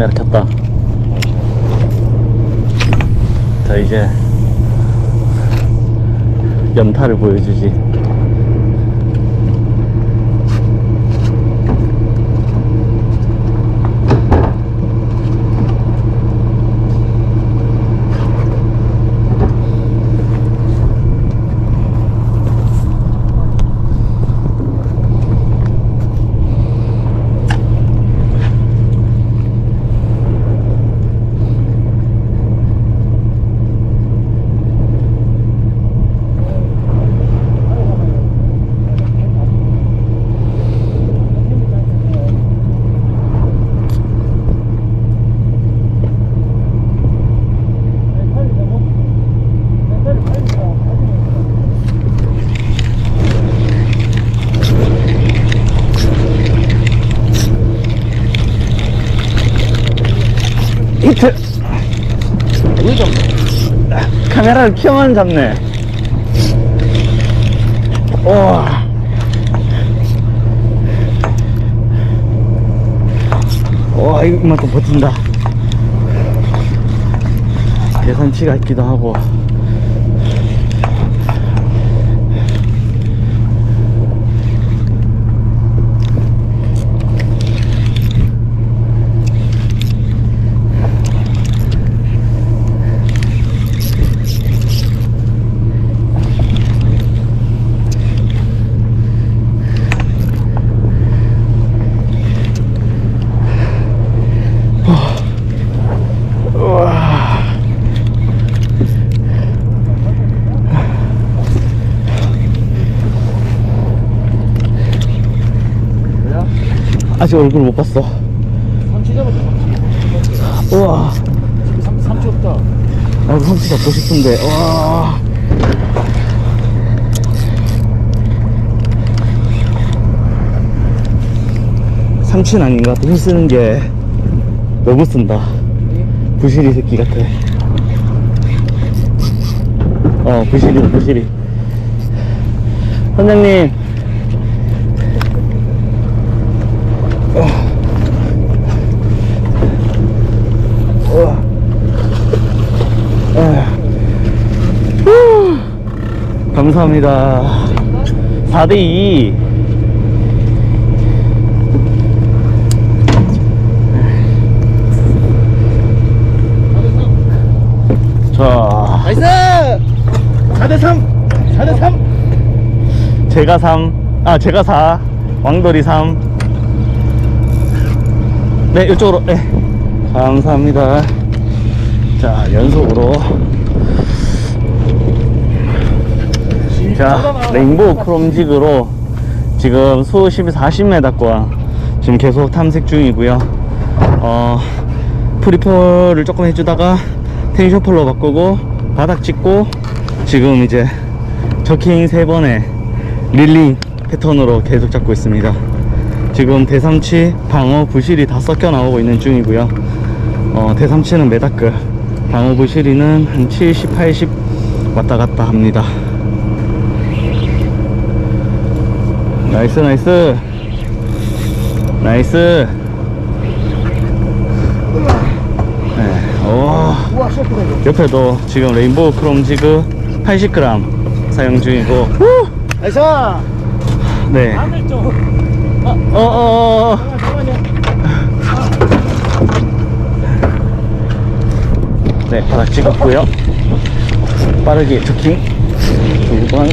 카메라 켰다. 자, 이제 연타를 보여주지. 히트! 왜 잡나? 카메라를 켜만 잡네. 와. 와, 이만큼 버틴다. 계산치가 있기도 하고. 아직 얼굴 못 봤어. 삼치 잡았다 삼치 우와. 삼, 삼치 없다 나도 삼치 잡고 싶은데, 와. 삼치는 아닌 것 같아. 힘 쓰는 게 너무 쓴다. 부시리 새끼 같아. 어, 부시리, 부시리. 선장님. 어. 어. 후. 감사합니다. 4대2. 자, 나이스 4대3 4대3 제가 3, 아, 제가 4, 왕돌이 3. 네, 이쪽으로, 네. 감사합니다. 자, 연속으로. 자, 레인보우 크롬직으로 지금 수심이 40m권 지금 계속 탐색 중이고요. 어, 프리폴을 조금 해주다가 텐셔플로 바꾸고 바닥 찍고 지금 이제 저킹 세 번에 릴링 패턴으로 계속 잡고 있습니다. 지금 대삼치, 방어, 부실이 다 섞여 나오고 있는 중이고요. 어, 대삼치는 메다크, 방어 부실이는 한 70, 80 왔다 갔다 합니다. 나이스, 나이스. 나이스. 네, 오. 옆에도 지금 레인보우 크롬 지그 80g 사용 중이고 나이스 네. 좀 어, 어, 어, 어. 네, 바닥 찍었고요. 빠르게 조킹 두 번,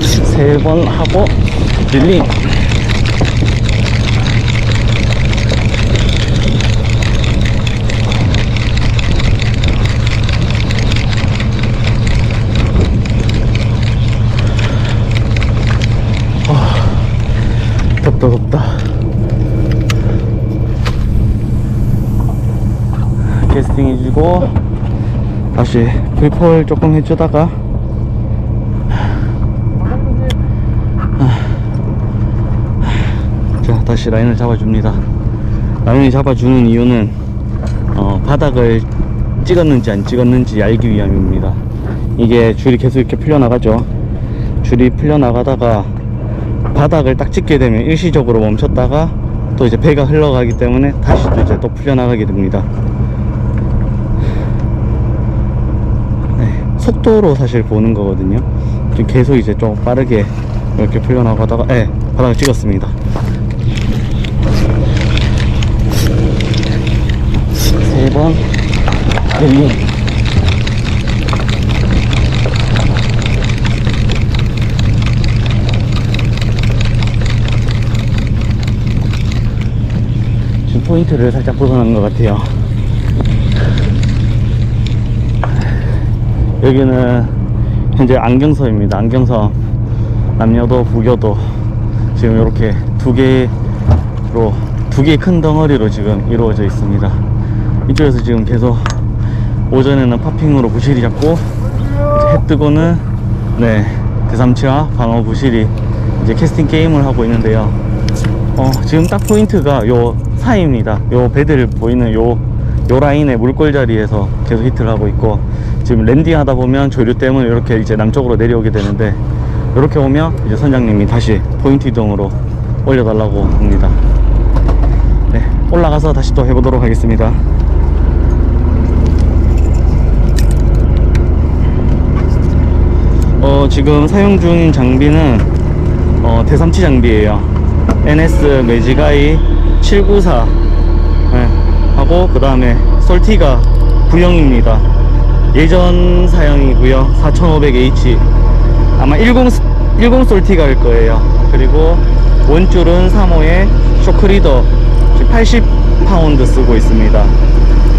세 번 하고 릴링. 아, 덥다 덥다. 캐스팅 해주고 다시 불폴 조금 해주다가 자 다시 라인을 잡아줍니다 라인을 잡아주는 이유는 어, 바닥을 찍었는지 안 찍었는지 알기 위함입니다 이게 줄이 계속 이렇게 풀려나가죠 줄이 풀려나가다가 바닥을 딱 찍게 되면 일시적으로 멈췄다가 또 이제 배가 흘러가기 때문에 다시 또 이제 또 풀려나가게 됩니다. 네, 속도로 사실 보는 거거든요. 계속 이제 좀 빠르게 이렇게 풀려나가다가, 예, 바닥을 찍었습니다. 세 번, 릴링. 지금 포인트를 살짝 벗어난 것 같아요. 여기는 현재 안경서입니다. 안경서 남녀도 부교도 지금 이렇게 두 개로 두 개의 큰 덩어리로 지금 이루어져 있습니다. 이쪽에서 지금 계속 오전에는 파핑으로 부실이 잡고 이제 해 뜨고는 네 대삼치와 방어 부실이 이제 캐스팅 게임을 하고 있는데요. 어, 지금 딱 포인트가 요 사이입니다. 요 배들 보이는 요, 요 라인의 물골 자리에서 계속 히트를 하고 있고, 지금 랜딩 하다 보면 조류 때문에 이렇게 이제 남쪽으로 내려오게 되는데, 이렇게 오면 이제 선장님이 다시 포인트 이동으로 올려달라고 합니다. 네, 올라가서 다시 또 해보도록 하겠습니다. 어, 지금 사용 중인 장비는 어, 대삼치 장비예요. NS 매지가이 794 네, 하고 그 다음에 솔티가 구형입니다. 예전 사양이고요. 4500H 아마 10 10 솔티가 일 거예요. 그리고 원줄은 3호에 쇼크리더 80파운드 쓰고 있습니다.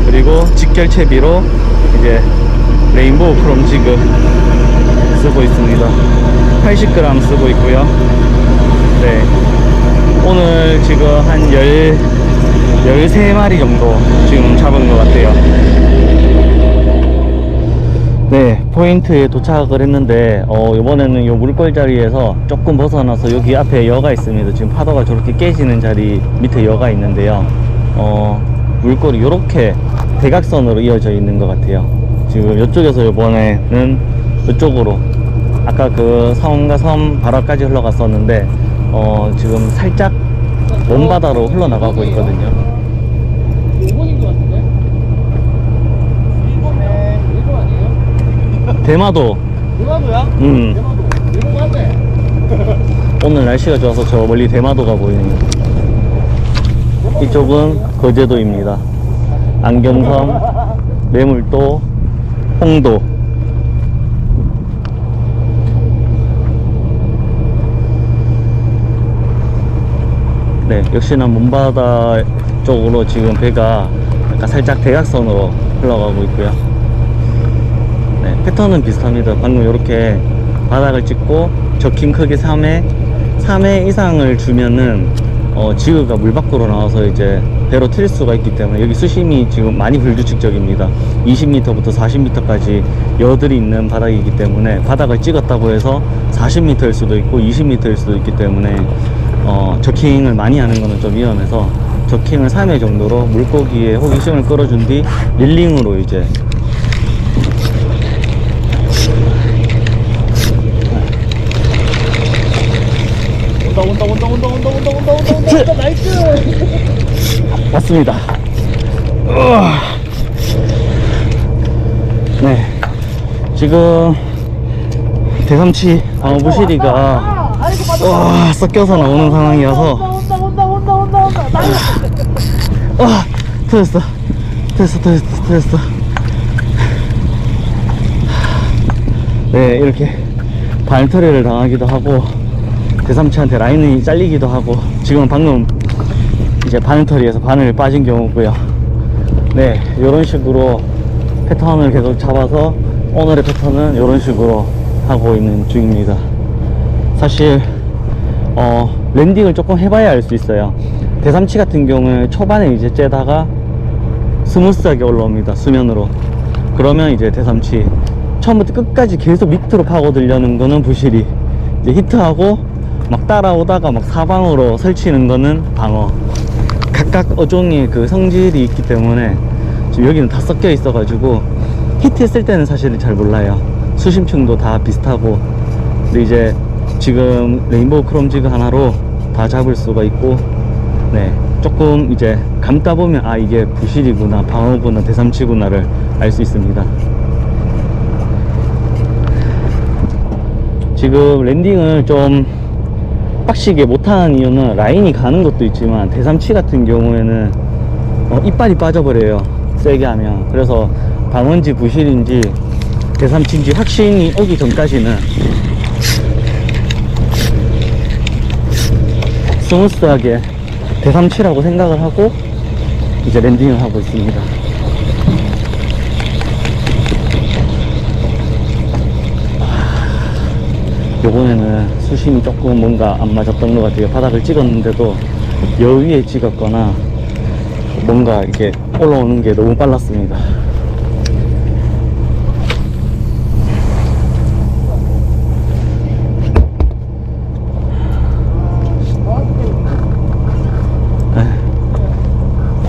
그리고 직결 채비로 이제 레인보우 크롬 지그 쓰고 있습니다. 80g 쓰고 있고요. 네. 오늘 지금 한 10, 13마리 정도 지금 잡은 것 같아요. 네, 포인트에 도착을 했는데, 어, 이번에는 요 물골 자리에서 조금 벗어나서 여기 앞에 여가 있습니다. 지금 파도가 저렇게 깨지는 자리 밑에 여가 있는데요. 어, 물골이 이렇게 대각선으로 이어져 있는 것 같아요. 지금 이쪽에서 이번에는 이쪽으로 아까 그 섬과 섬 바다까지 흘러갔었는데 어 지금 살짝 먼바다로 흘러나가고 있거든요 5번인 것 같은데? 1번에 1번 아니에요? 대마도 대마도야? 음 대마도. 일본 맞네. 오늘 날씨가 좋아서 저 멀리 대마도가 보이네요 이쪽은 거제도입니다 안경섬 매물도 홍도 네, 역시나 문바다 쪽으로 지금 배가 약간 살짝 대각선으로 흘러가고 있고요. 네, 패턴은 비슷합니다. 방금 이렇게 바닥을 찍고 적힌 크기 3회, 3회 이상을 주면은 어, 지그가 물 밖으로 나와서 이제 배로 튈 수가 있기 때문에 여기 수심이 지금 많이 불규칙적입니다. 20m부터 40m까지 여들이 있는 바닥이기 때문에 바닥을 찍었다고 해서 40m일 수도 있고 20m일 수도 있기 때문에 어, 저킹을 많이 하는 거는 좀 위험해서 저킹을 3회 정도로 물고기의 호기심을 끌어준 뒤 릴링으로 이제 온다 온다 온다 온다 온다 온다 온다 온다 온다 온다 나이스. 맞습니다. 우와. 네. 지금 대삼치 방어부시리가. 와 섞여서 나오는 상황이어서. 온다 온다 온다 온다 온다. 나이스. 와 터졌어. 터졌어 터졌어 터졌어. 네 이렇게 발터리를 당하기도 하고 대삼치한테 라인이 잘리기도 하고 지금 방금 이제 바늘터리에서 바늘 빠진 경우고요. 네 이런 식으로 패턴을 계속 잡아서 오늘의 패턴은 이런 식으로 하고 있는 중입니다. 사실 어, 랜딩을 조금 해봐야 알 수 있어요. 대삼치 같은 경우에 초반에 이제 째다가 스무스하게 올라옵니다. 수면으로. 그러면 이제 대삼치. 처음부터 끝까지 계속 밑으로 파고들려는 거는 부실이. 이제 히트하고 막 따라오다가 막 사방으로 설치는 거는 방어. 각각 어종의 그 성질이 있기 때문에 지금 여기는 다 섞여 있어 가지고 히트했을 때는 사실은 잘 몰라요. 수심층도 다 비슷하고. 근데 이제 지금 레인보우 크롬 지그 하나로 다 잡을 수가 있고 네, 조금 이제 감다 보면 아 이게 부실이구나, 방어구나, 대삼치구나를 알 수 있습니다. 지금 랜딩을 좀 빡시게 못하는 이유는 라인이 가는 것도 있지만 대삼치 같은 경우에는 어, 이빨이 빠져버려요 세게 하면 그래서 방어인지 부실인지 대삼치인지 확신이 오기 전까지는 스무스하게 대삼치라고 생각을 하고 이제 랜딩을 하고 있습니다 요번에는 수심이 조금 뭔가 안 맞았던 것 같아요. 바닥을 찍었는데도 여 위에 찍었거나 뭔가 이렇게 올라오는 게 너무 빨랐습니다.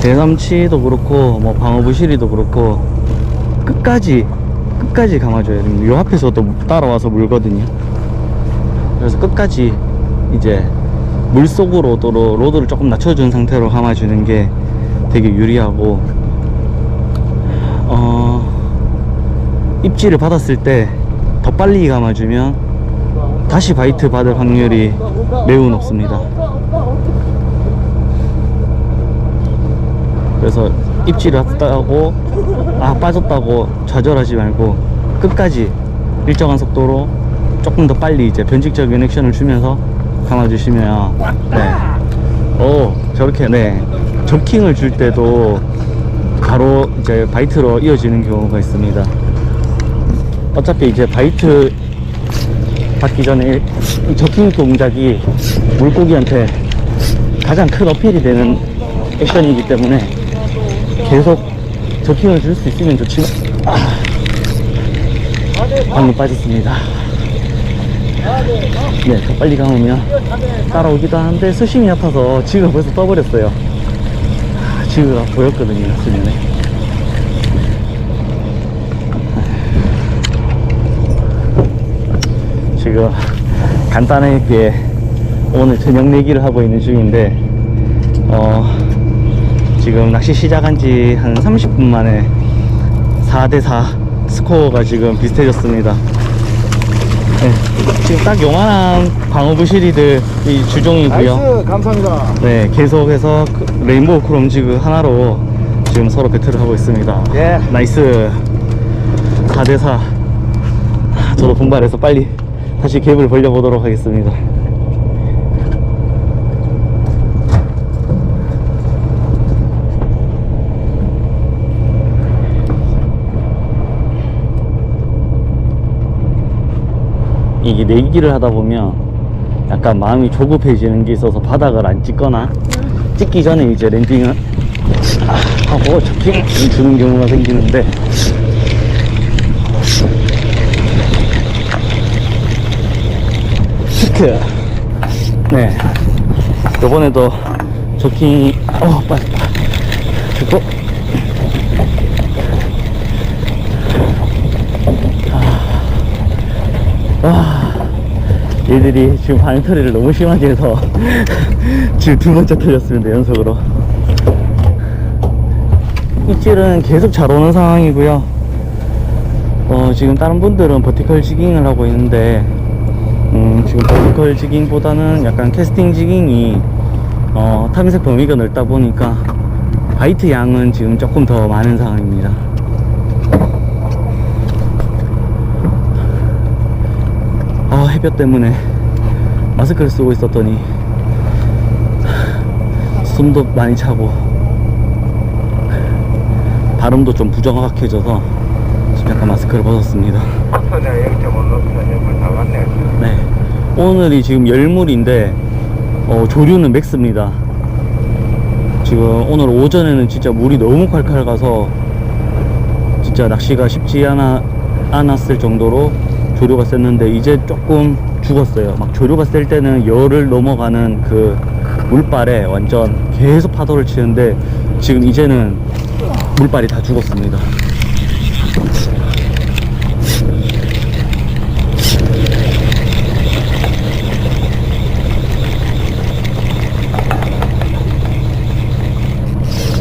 대삼치도 그렇고 뭐 방어부시리도 그렇고 끝까지 끝까지 감아줘야 됩니다. 요 앞에서도 따라와서 물거든요. 그래서 끝까지 이제 물 속으로 도로 로드를 조금 낮춰준 상태로 감아주는 게 되게 유리하고 어 입질을 받았을 때 더 빨리 감아주면 다시 바이트 받을 확률이 매우 높습니다. 그래서 입질을 했다고 아 빠졌다고 좌절하지 말고 끝까지 일정한 속도로 조금 더 빨리 이제 변칙적인 액션을 주면서 감아주시면 네. 오 저렇게 네 점킹을 줄 때도 바로 이제 바이트로 이어지는 경우가 있습니다. 어차피 이제 바이트 받기 전에 이 저킹 동작이 물고기한테 가장 큰 어필이 되는 액션이기 때문에 계속 저킹을 줄 수 있으면 좋지만 아, 방금 빠졌습니다. 네, 더 빨리 감으면 따라오기도 하는데 수심이 아파서 지금 벌써 떠버렸어요. 아, 지금 보였거든요, 수면에. 지금 간단하게 오늘 저녁 내기를 하고 있는 중인데, 어, 지금 낚시 시작한 지 한 30분 만에 4대4 스코어가 지금 비슷해졌습니다. 네, 지금 딱 요만한 방어부 시리들 이 주종이고요. 나이스 감사합니다 네, 계속해서 그 레인보우 크롬지그 하나로 지금 서로 배틀을 하고 있습니다. 예. 나이스. 4대4. 저도 분발해서 빨리 다시 갭을 벌려보도록 하겠습니다. 이게 내기를 하다 보면 약간 마음이 조급해지는 게 있어서 바닥을 안 찍거나 찍기 전에 이제 랜딩을 하고 저킹 주는 경우가 생기는데. 히트 네. 요번에도 저킹이 어 빨리 주고. 와 얘들이 지금 반응터리를 너무 심하게 해서 지금 두 번째 틀렸습니다 연속으로. 입질은 계속 잘 오는 상황이고요. 어, 지금 다른 분들은 버티컬 지깅을 하고 있는데 음, 지금 버티컬 지깅보다는 약간 캐스팅 지깅이 어, 탐색 범위가 넓다 보니까 바이트 양은 지금 조금 더 많은 상황입니다 햇볕 때문에 마스크를 쓰고 있었더니 숨도 많이 차고 발음도 좀 부정확해져서 지금 약간 마스크를 벗었습니다. 편에 0.5는 다 왔네. 네. 오늘이 지금 열물인데 어, 조류는 맥스입니다. 지금 오늘 오전에는 진짜 물이 너무 칼칼 가서 진짜 낚시가 쉽지 않아, 않았을 정도로 조류가 셌는데 이제 조금 죽었어요. 막 조류가 셀 때는 열을 넘어가는 그 물발에 완전 계속 파도를 치는데 지금 이제는 물발이 다 죽었습니다.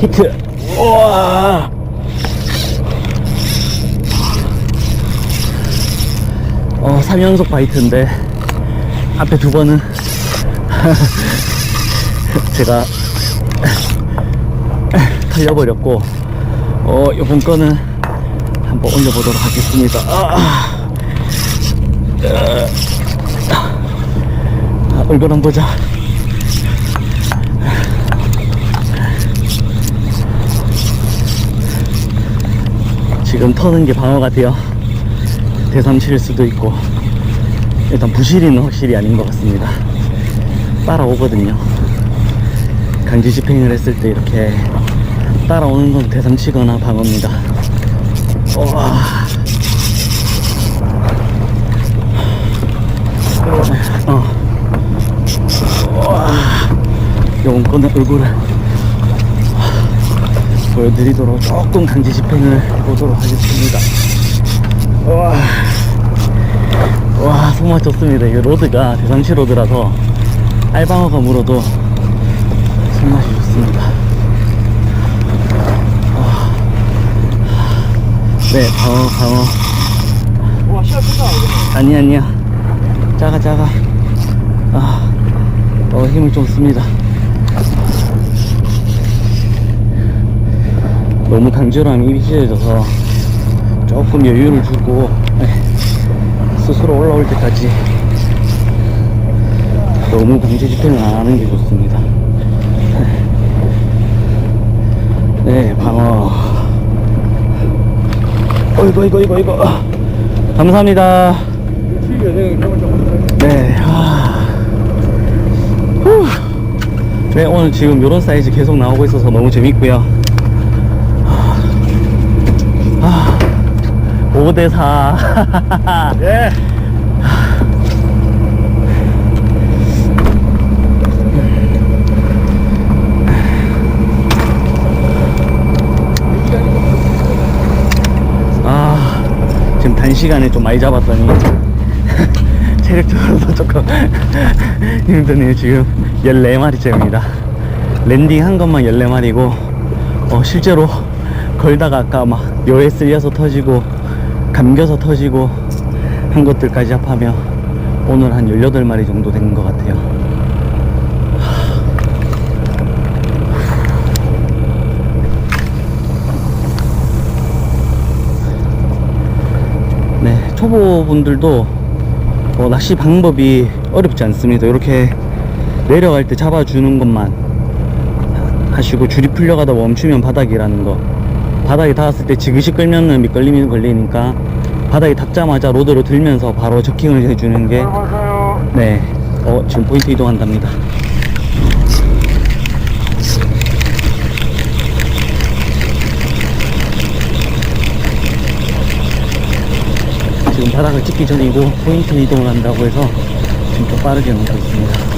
히트. 우와. 어, 3연속 바이트인데, 앞에 두 번은 제가 털려버렸고, 어, 요번 거는 한번 올려보도록 하겠습니다. 아, 아, 얼굴 한번 보자. 지금 터는 게 방어 같아요. 대삼칠일 수도 있고 일단 부실이는 확실히 아닌 것 같습니다. 따라오거든요. 강제 집행을 했을 때 이렇게 따라오는 건 대삼치거나 방어입니다. 와. 어. 와. 거는 얼굴을 보여드리도록 조금 강제 집행을 해보도록 하겠습니다. 와, 와 정말 좋습니다. 이 로드가 대상치 로드라서 알방어가 물어도 손맛이 좋습니다. 와. 네, 방어, 방어. 와 시야 끝나 아니, 아니야. 작아, 작아. 아, 어, 힘을 좀 씁니다. 너무 강제로 하면 입이 찢어져서 조금 여유를 주고 네, 스스로 올라올 때까지 너무 강제 집행을 안 하는 게 좋습니다. 네, 방어. 어이구, 이거, 이거, 이거. 감사합니다. 네. 아. 후. 네, 오늘 지금 이런 사이즈 계속 나오고 있어서 너무 재밌고요. 5대4. 예 아, 지금 단시간에 좀 많이 잡았더니 체력적으로도 조금 힘드네요. 지금 14마리째입니다. 랜딩 한 것만 14마리고, 어, 실제로 걸다가 아까 막 묘에 쓸려서 터지고, 감겨서 터지고, 한 것들까지 합하면 오늘 한 18마리 정도 된 것 같아요. 네, 초보분들도 어, 낚시 방법이 어렵지 않습니다. 이렇게 내려갈 때 잡아주는 것만 하시고 줄이 풀려가다 멈추면 바닥이라는 거. 바닥에 닿았을 때 지그시 끌면은 미끌림이 걸리니까 바닥에 닿자마자 로드로 들면서 바로 저킹을 해주는 게 네, 어, 지금 포인트 이동한답니다. 지금 바닥을 찍기 전이고 포인트 이동을 한다고 해서 지금 좀 빠르게 오고 있습니다.